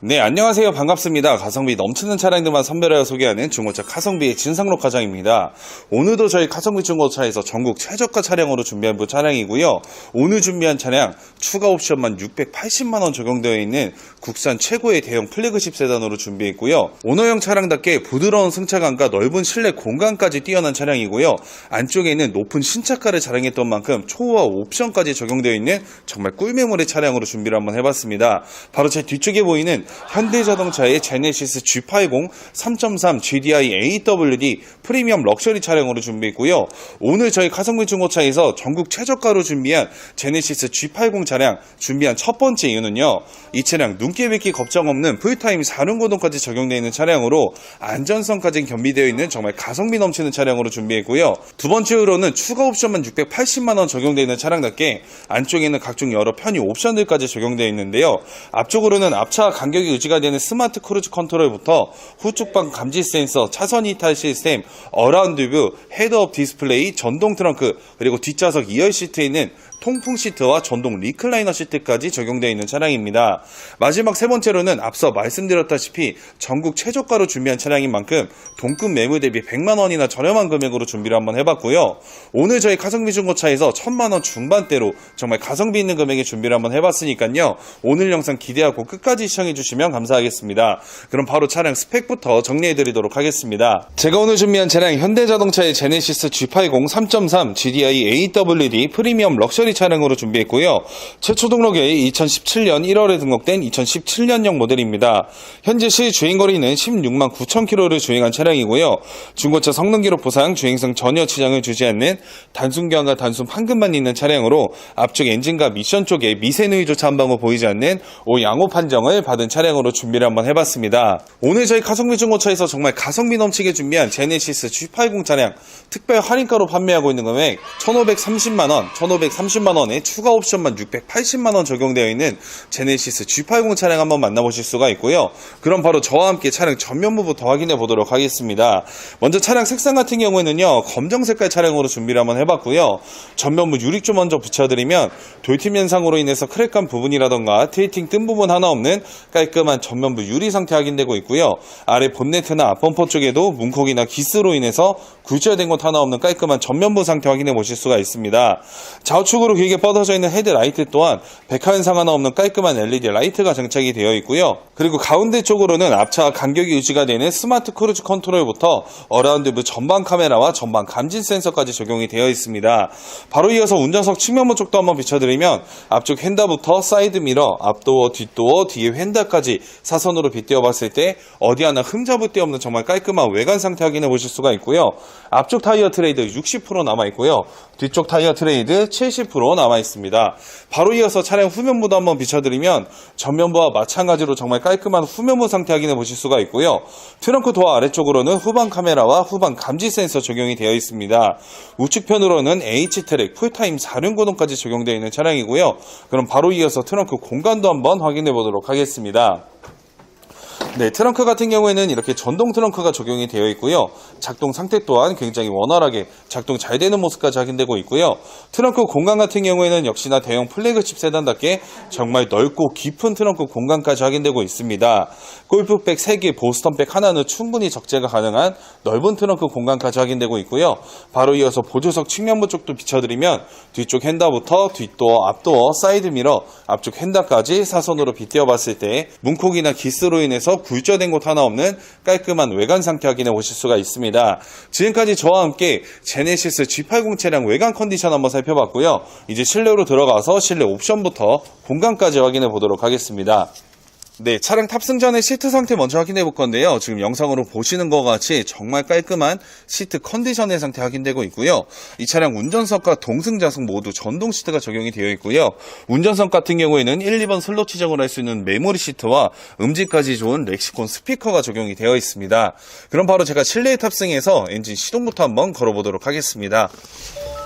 네, 안녕하세요. 반갑습니다. 가성비 넘치는 차량들만 선별하여 소개하는 중고차 카성비의 진상로 과장입니다. 오늘도 저희 카성비 중고차에서 전국 최저가 차량으로 준비한 부 차량이고요. 오늘 준비한 차량 추가 옵션만 680만 원 적용되어 있는 국산 최고의 대형 플래그십 세단으로 준비했고요. 오너형 차량답게 부드러운 승차감과 넓은 실내 공간까지 뛰어난 차량이고요. 안쪽에는 높은 신차가를 자랑했던 만큼 초호화 옵션까지 적용되어 있는 정말 꿀매물의 차량으로 준비를 한번 해봤습니다. 바로 제 뒤쪽에 보이는 현대자동차의 제네시스 G80 3.3 GDI AWD 프리미엄 럭셔리 차량으로 준비했고요. 오늘 저희 가성비 중고차에서 전국 최저가로 준비한 제네시스 G80 차량 준비한 첫 번째 이유는요. 이 차량 눈깨 뱉기 걱정 없는 풀타임 4륜 고동까지 적용되어 있는 차량으로 안전성까지 겸비되어 있는 정말 가성비 넘치는 차량으로 준비했고요. 두 번째 이유로는 추가 옵션만 680만원 적용되어 있는 차량답게 안쪽에는 각종 여러 편의 옵션들까지 적용되어 있는데요. 앞쪽으로는 앞차 간격 이 유지가 되는 스마트 크루즈 컨트롤부터 후측방 감지 센서, 차선 이탈 시스템, 어라운드 뷰, 헤드업 디스플레이, 전동 트렁크, 그리고 뒷좌석 2열 시트에 있는 통풍 시트와 전동 리클라이너 시트까지 적용되어 있는 차량입니다. 마지막 세 번째로는 앞서 말씀드렸다시피 전국 최저가로 준비한 차량인 만큼 동급 매물 대비 100만 원이나 저렴한 금액으로 준비를 한번 해봤고요. 오늘 저희 가성비 중고차에서 1000만 원 중반대로 정말 가성비 있는 금액에 준비를 한번 해봤으니까요. 오늘 영상 기대하고 끝까지 시청해주시면 감사하겠습니다. 그럼 바로 차량 스펙부터 정리해드리도록 하겠습니다. 제가 오늘 준비한 차량 현대자동차의 제네시스 G80 3.3 GDI AWD 프리미엄 럭셔리 차량으로 준비했고요. 최초 등록이 2017년 1월에 등록된 2017년형 모델입니다. 현재 시 주행거리는 16만 9천 킬로를 주행한 차량이고요. 중고차 성능 기록 보상 주행성 전혀 지장을 주지 않는 단순 교환과 단순 판금만 있는 차량으로 앞쪽 엔진과 미션 쪽에 미세누이조차 한 방울 보이지 않는 오 양호 판정을 받은 차량으로 준비를 한번 해봤습니다. 오늘 저희 가성비 중고차에서 정말 가성비 넘치게 준비한 제네시스 G80 차량 특별 할인가로 판매하고 있는 금액 1,530만원, 1,530만원 에 추가 옵션만 680만원 적용되어 있는 제네시스 G80 차량 한번 만나보실 수가 있고요. 그럼 바로 저와 함께 차량 전면부부터 확인해 보도록 하겠습니다. 먼저 차량 색상 같은 경우에는요, 검정 색깔 차량으로 준비를 한번 해봤고요. 전면부 유리 좀 먼저 붙여드리면 돌팀 현상으로 인해서 크랙한 부분이라던가 테이팅 뜬 부분 하나 없는 깔끔한 전면부 유리 상태 확인되고 있고요. 아래 본네트나 앞범퍼 쪽에도 문콕이나 기스로 인해서 굴절된 곳 하나 없는 깔끔한 전면부 상태 확인해 보실 수가 있습니다. 좌우측으로 길게 뻗어져 있는 헤드라이트 또한 백화 현상 하나 없는 깔끔한 LED 라이트가 장착이 되어 있고요. 그리고 가운데 쪽으로는 앞차 간격이 유지가 되는 스마트 크루즈 컨트롤부터 어라운드 뷰 전방 카메라와 전방 감지 센서까지 적용이 되어 있습니다. 바로 이어서 운전석 측면부 쪽도 한번 비춰드리면 앞쪽 휀다부터 사이드 미러, 앞도어, 뒷도어, 뒤에 휀다까지 사선으로 빗대어 봤을 때 어디 하나 흠잡을 데 없는 정말 깔끔한 외관 상태 확인해 보실 수가 있고요. 앞쪽 타이어 트레이드 60% 남아 있고요. 뒤쪽 타이어 트레이드 70% 남아 있습니다. 바로 이어서 차량 후면부도 한번 비춰드리면 전면부와 마찬가지로 정말 깔끔한 후면부 상태 확인해 보실 수가 있고요. 트렁크 도어 아래쪽으로는 후방 카메라와 후방 감지 센서 적용이 되어 있습니다. 우측편으로는 H-트랙 풀타임 4륜고동까지 적용되어 있는 차량이고요. 그럼 바로 이어서 트렁크 공간도 한번 확인해 보도록 하겠습니다. 네, 트렁크 같은 경우에는 이렇게 전동 트렁크가 적용이 되어 있고요. 작동 상태 또한 굉장히 원활하게 작동 잘 되는 모습까지 확인되고 있고요. 트렁크 공간 같은 경우에는 역시나 대형 플래그십 세단답게 정말 넓고 깊은 트렁크 공간까지 확인되고 있습니다. 골프백 3개, 보스턴백 하나는 충분히 적재가 가능한 넓은 트렁크 공간까지 확인되고 있고요. 바로 이어서 보조석 측면부 쪽도 비춰드리면 뒤쪽 핸다부터 뒷도어, 앞도어, 사이드 미러, 앞쪽 핸다까지 사선으로 빗대어 봤을 때 문콕이나 기스로 인해서 굴절된 곳 하나 없는 깔끔한 외관 상태 확인해 보실 수가 있습니다. 지금까지 저와 함께 제네시스 G80 차량 외관 컨디션 한번 살펴봤고요. 이제 실내로 들어가서 실내 옵션부터 공간까지 확인해 보도록 하겠습니다. 네, 차량 탑승 전에 시트 상태 먼저 확인해 볼 건데요. 지금 영상으로 보시는 것 같이 정말 깔끔한 시트 컨디션의 상태 확인되고 있고요. 이 차량 운전석과 동승자석 모두 전동 시트가 적용이 되어 있고요. 운전석 같은 경우에는 1, 2번 슬롯 지정을 할 수 있는 메모리 시트와 음질까지 좋은 렉시콘 스피커가 적용이 되어 있습니다. 그럼 바로 제가 실내에 탑승해서 엔진 시동부터 한번 걸어보도록 하겠습니다.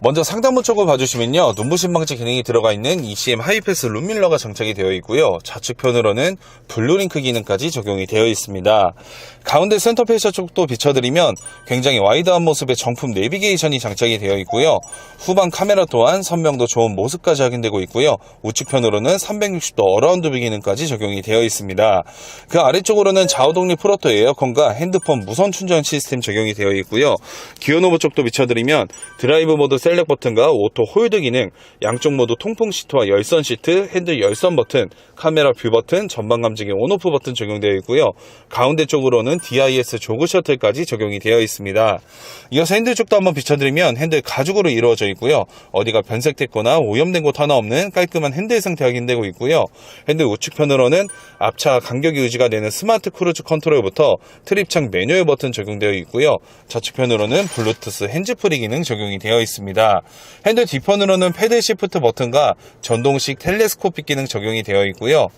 먼저 상단부 쪽을 봐주시면요. 눈부신 방지 기능이 들어가 있는 ECM 하이패스 룸밀러가 장착이 되어 있고요. 좌측편으로는 블루링크 기능까지 적용이 되어 있습니다. 가운데 센터 페이셔 쪽도 비춰드리면 굉장히 와이드한 모습의 정품 내비게이션이 장착이 되어 있고요. 후방 카메라 또한 선명도 좋은 모습까지 확인되고 있고요. 우측편으로는 360도 어라운드 뷰 기능까지 적용이 되어 있습니다. 그 아래쪽으로는 좌우 독립 프로토 에어컨과 핸드폰 무선 충전 시스템 적용이 되어 있고요. 기어 노브 쪽도 비춰드리면 드라이브 모드 셀렉 버튼과 오토 홀드 기능, 양쪽 모두 통풍 시트와 열선 시트, 핸들 열선 버튼, 카메라 뷰 버튼, 전방 감지기 온오프 버튼 적용되어 있고요. 가운데 쪽으로는 DIS 조그 셔틀까지 적용이 되어 있습니다. 이어서 핸들 쪽도 한번 비춰드리면 핸들 가죽으로 이루어져 있고요. 어디가 변색됐거나 오염된 곳 하나 없는 깔끔한 핸들 상태 확인되고 있고요. 핸들 우측편으로는 앞차 간격이 유지가 되는 스마트 크루즈 컨트롤부터 트립창 매뉴얼 버튼 적용되어 있고요. 좌측편으로는 블루투스 핸즈프리 기능 적용이 되어 있습니다. 핸들 뒤편으로는 패들 시프트 버튼과 전동식 텔레스코픽 기능 적용이 되어 있고요.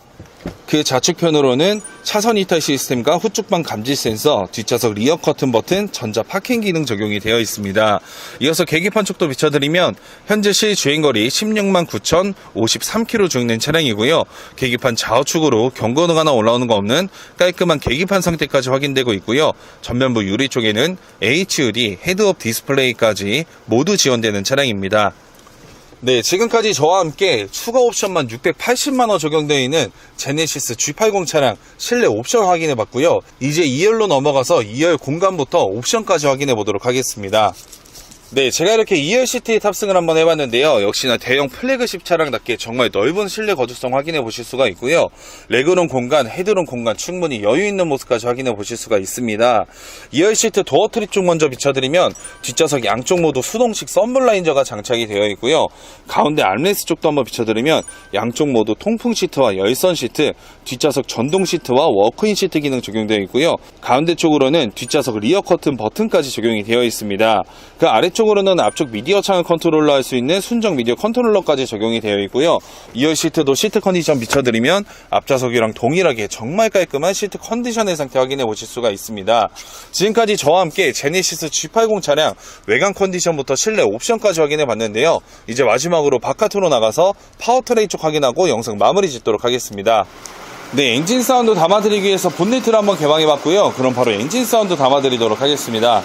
그 좌측편으로는 차선 이탈 시스템과 후측방 감지 센서, 뒷좌석 리어 커튼 버튼, 전자 파킹 기능 적용이 되어 있습니다. 이어서 계기판 쪽도 비춰드리면 현재 시 주행거리 16만 9,053km 주행된 차량이고요. 계기판 좌우측으로 경고등 하나 올라오는 거 없는 깔끔한 계기판 상태까지 확인되고 있고요. 전면부 유리 쪽에는 HUD 헤드업 디스플레이까지 모두 지원되는 차량입니다. 네, 지금까지 저와 함께 추가 옵션만 680만원 적용되어 있는 제네시스 G80 차량 실내 옵션 확인해 봤고요. 이제 2열로 넘어가서 2열 공간부터 옵션까지 확인해 보도록 하겠습니다. 네, 제가 이렇게 2열 시트에 탑승을 한번 해봤는데요. 역시나 대형 플래그십 차량답게 정말 넓은 실내 거주성 확인해 보실 수가 있고요. 레그룸 공간, 헤드룸 공간 충분히 여유 있는 모습까지 확인해 보실 수가 있습니다. 2열 시트 도어 트립 쪽 먼저 비춰드리면 뒷좌석 양쪽 모두 수동식 썬블라인저가 장착이 되어 있고요. 가운데 암레스 쪽도 한번 비춰드리면 양쪽 모두 통풍 시트와 열선 시트, 뒷좌석 전동 시트와 워크인 시트 기능 적용되어 있고요. 가운데 쪽으로는 뒷좌석 리어 커튼 버튼까지 적용이 되어 있습니다. 그 아래쪽 으로는 앞쪽 미디어 창을 컨트롤러 할 수 있는 순정 미디어 컨트롤러까지 적용이 되어 있고요. 2열 시트도 시트 컨디션 비춰드리면 앞좌석이랑 동일하게 정말 깔끔한 시트 컨디션의 상태 확인해 보실 수가 있습니다. 지금까지 저와 함께 제네시스 G80 차량 외관 컨디션부터 실내 옵션까지 확인해 봤는데요. 이제 마지막으로 바깥으로 나가서 파워트레인 쪽 확인하고 영상 마무리 짓도록 하겠습니다. 네, 엔진 사운드 담아드리기 위해서 본네트를 한번 개방해 봤고요. 그럼 바로 엔진 사운드 담아드리도록 하겠습니다.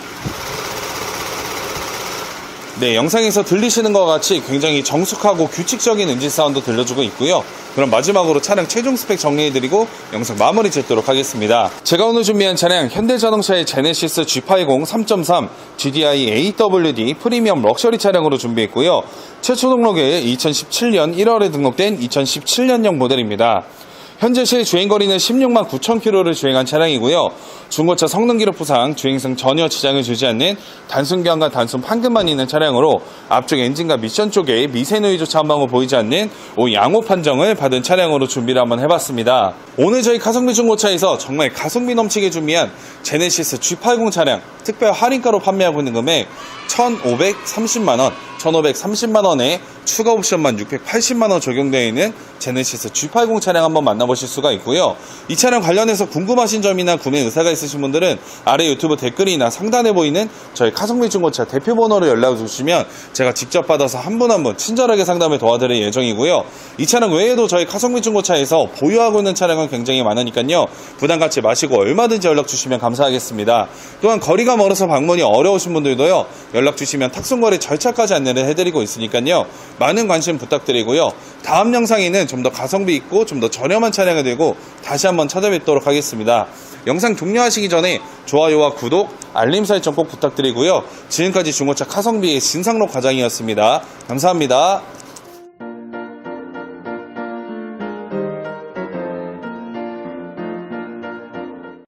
네, 영상에서 들리시는 것 같이 굉장히 정숙하고 규칙적인 엔진 사운드 들려주고 있고요. 그럼 마지막으로 차량 최종 스펙 정리해드리고 영상 마무리 짓도록 하겠습니다. 제가 오늘 준비한 차량 현대자동차의 제네시스 G80 3.3 GDI AWD 프리미엄 럭셔리 차량으로 준비했고요. 최초 등록에 2017년 1월에 등록된 2017년형 모델입니다. 현재 시 주행거리는 16만 9천 킬로를 주행한 차량이고요. 중고차 성능 기록 부상, 주행성 전혀 지장을 주지 않는 단순 교환과 단순 판금만 있는 차량으로 앞쪽 엔진과 미션 쪽에 미세 노이조차 한 방울 보이지 않는 오 양호 판정을 받은 차량으로 준비를 한번 해봤습니다. 오늘 저희 가성비 중고차에서 정말 가성비 넘치게 준비한 제네시스 G80 차량 특별 할인가로 판매하고 있는 금액 1,530만원, 1,530만원에 추가 옵션만 680만원 적용되어 있는 제네시스 G80 차량 한번 만나보실 수가 있고요. 이 차량 관련해서 궁금하신 점이나 구매 의사가 있으신 분들은 아래 유튜브 댓글이나 상단에 보이는 저희 카성비 중고차 대표 번호로 연락 주시면 제가 직접 받아서 한분 한 분 친절하게 상담을 도와드릴 예정이고요. 이 차량 외에도 저희 카성비 중고차에서 보유하고 있는 차량은 굉장히 많으니까요. 부담 갖지 마시고 얼마든지 연락 주시면 감사하겠습니다. 또한 거리가 멀어서 방문이 어려우신 분들도요. 연락 주시면 탁송거래 절차까지 안내를 해드리고 있으니까요. 많은 관심 부탁드리고요. 다음 영상에는 좀 더 가성비 있고 좀 더 저렴한 차량을 들고 다시 한번 찾아뵙도록 하겠습니다. 영상 종료하시기 전에 좋아요와 구독, 알림 설정 꼭 부탁드리고요. 지금까지 중고차 카성비의 진상록 과장이었습니다. 감사합니다.